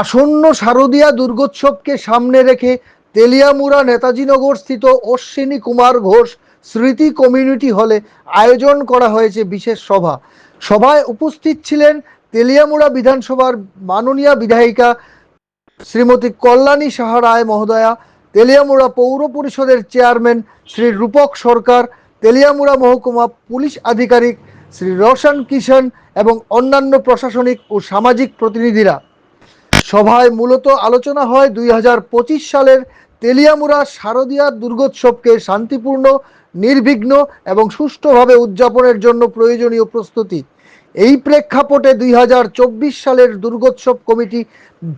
আসন্ন শারদীয়া দুর্গোৎসবকে সামনে রেখে তেলিয়ামুড়া নেতাজিনগর স্থিত অশ্বিনী কুমার ঘোষ স্মৃতি কমিউনিটি হলে আয়োজন করা হয়েছে বিশেষ সভা। সভায় উপস্থিত ছিলেন তেলিয়ামুড়া বিধানসভার মাননীয় বিধায়িকা শ্রীমতী কল্যাণী সাহা রায় মহোদয়া, তেলিয়ামুড়া পৌর পরিষদের চেয়ারম্যান শ্রী রূপক সরকার, তেলিয়ামুড়া মহকুমা পুলিশ আধিকারিক শ্রী রোশন কিষণ এবং অন্যান্য প্রশাসনিক ও সামাজিক প্রতিনিধিরা। সভায় মূলত আলোচনা হয় দুই হাজার পঁচিশ সালের তেলিয়ামুড়া শারদীয়া দুর্গোৎসবকে শান্তিপূর্ণ, নির্বিঘ্ন এবং সুষ্ঠুভাবে উদযাপনের জন্য প্রয়োজনীয় প্রস্তুতি। এই প্রেক্ষাপটে দুই হাজার চব্বিশ সালের দুর্গোৎসব কমিটি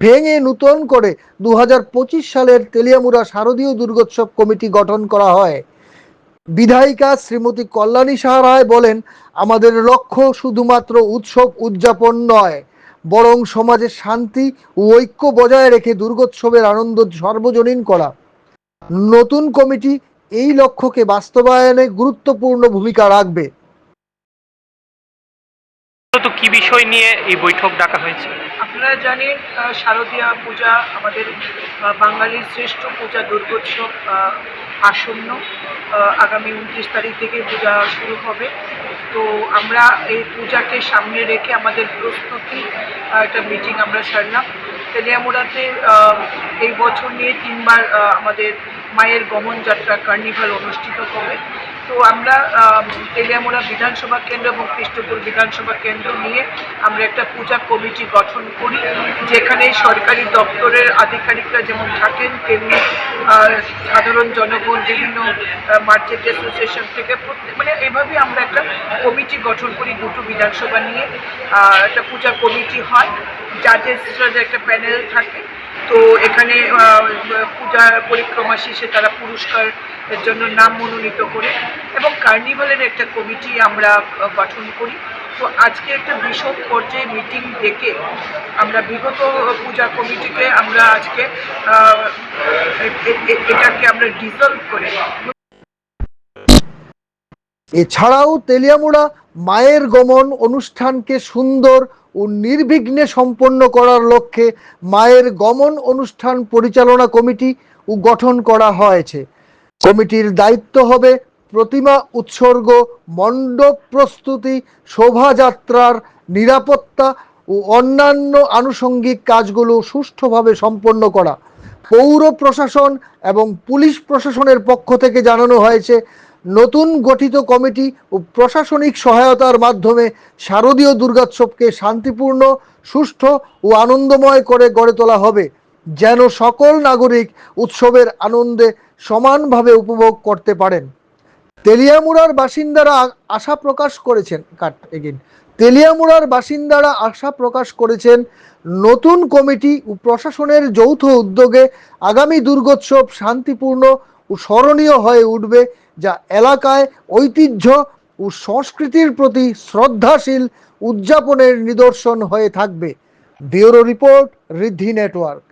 ভেঙে নূতন করে দু হাজার পঁচিশ সালের তেলিয়ামুড়া শারদীয় দুর্গোৎসব কমিটি গঠন করা হয়। বিধায়িকা শ্রীমতী কল্যাণী সাহা রায় বলেন, আমাদের লক্ষ্য শুধুমাত্র উৎসব উদযাপন নয় বরং সমাজে শান্তি ও ঐক্য বজায় রেখে দুর্গোৎসবের আনন্দ সর্বজনীন করা। নতুন কমিটি এই লক্ষ্যকে বাস্তবায়নে গুরুত্বপূর্ণ ভূমিকা রাখবে। তো কি বিষয় নিয়ে এই বৈঠক ডাকা হয়েছে? আপনারা জানেন আহ, শারদীয়া পূজা আমাদের আহ, বাঙালির শ্রেষ্ঠ পূজা দুর্গোৎসব আহ, আসন্ন আহ, আগামী উনত্রিশ তারিখ থেকে পূজা শুরু হবে। তো আমরা এই পূজাকে সামনে রেখে আমাদের প্রস্তুতি একটা মিটিং আমরা সারলাম। তেলিয়ামুড়াতে এই বছর নিয়ে তিনবার আমাদের মায়ের গমন যাত্রা কার্নিভাল অনুষ্ঠিত হবে। তো আমরা তেলিয়ামোড়া বিধানসভা কেন্দ্র এবং কৃষ্ণপুর বিধানসভা কেন্দ্র নিয়ে আমরা একটা পূজা কমিটি গঠন করি যেখানে সরকারি দপ্তরের আধিকারিকরা যেমন থাকেন তেমনি সাধারণ জনগণ বিভিন্ন মার্চেন্ট অ্যাসোসিয়েশন থেকে প্রত্যেক মানে এভাবেই আমরা একটা কমিটি গঠন করি দুটো বিধানসভা নিয়ে। একটা পূজা কমিটি হয় জাজেসদের একটা প্যানেল থাকে তো এখানে আহ, পূজা পরিক্রমা শেষে তারা পুরস্কারের জন্য নাম মনোনীত করে। এবং কার্নিভালের একটা কমিটি আমরা গঠন করি। তো আজকে একটা বিশদ পর্যায়ে মিটিং ডেকে আমরা বিগত পূজা কমিটিকে আমরা আজকে এটাকে আমরা ডিজলভ করে এছাড়াও তেলিয়ামুড়া মায়ের গমন অনুষ্ঠানকে সুন্দর ও নির্বিঘ্নে সম্পন্ন করার লক্ষ্যে মায়ের গমন অনুষ্ঠান পরিচালনা কমিটি ও গঠন করা হয়েছে। কমিটির দায়িত্ব হবে প্রতিমা উৎসর্গ, মণ্ডপ প্রস্তুতি, শোভাযাত্রার নিরাপত্তা ও অন্যান্য আনুষঙ্গিক কাজগুলো সুষ্ঠুভাবে সম্পন্ন করা। পৌর প্রশাসন এবং পুলিশ প্রশাসনের পক্ষ থেকে জানানো হয়েছে, নতুন গঠিত কমিটি ও প্রশাসনিক সহায়তার মাধ্যমে শারদীয় দুর্গোৎসবকে শান্তিপূর্ণ, সুষ্ঠু ও আনন্দময় করে গড়ে তোলা হবে, যেন সকল নাগরিক উৎসবের আনন্দে সমানভাবে উপভোগ করতে পারেন। তেলিয়ামুড়ার বাসিন্দারা আশা প্রকাশ করেছেন, কাট, এগেন। তেলিয়ামুড়ার বাসিন্দারা আশা প্রকাশ করেছেন, নতুন কমিটি ও প্রশাসনের যৌথ উদ্যোগে আগামী দুর্গোৎসব শান্তিপূর্ণ ও স্মরণীয় হয়ে উঠবে, যা এলাকায় ঐতিহ্য ও সংস্কৃতির প্রতি শ্রদ্ধাশীল উদযাপনের নিদর্শন হয়ে থাকবে। Bureau report Riddhi network.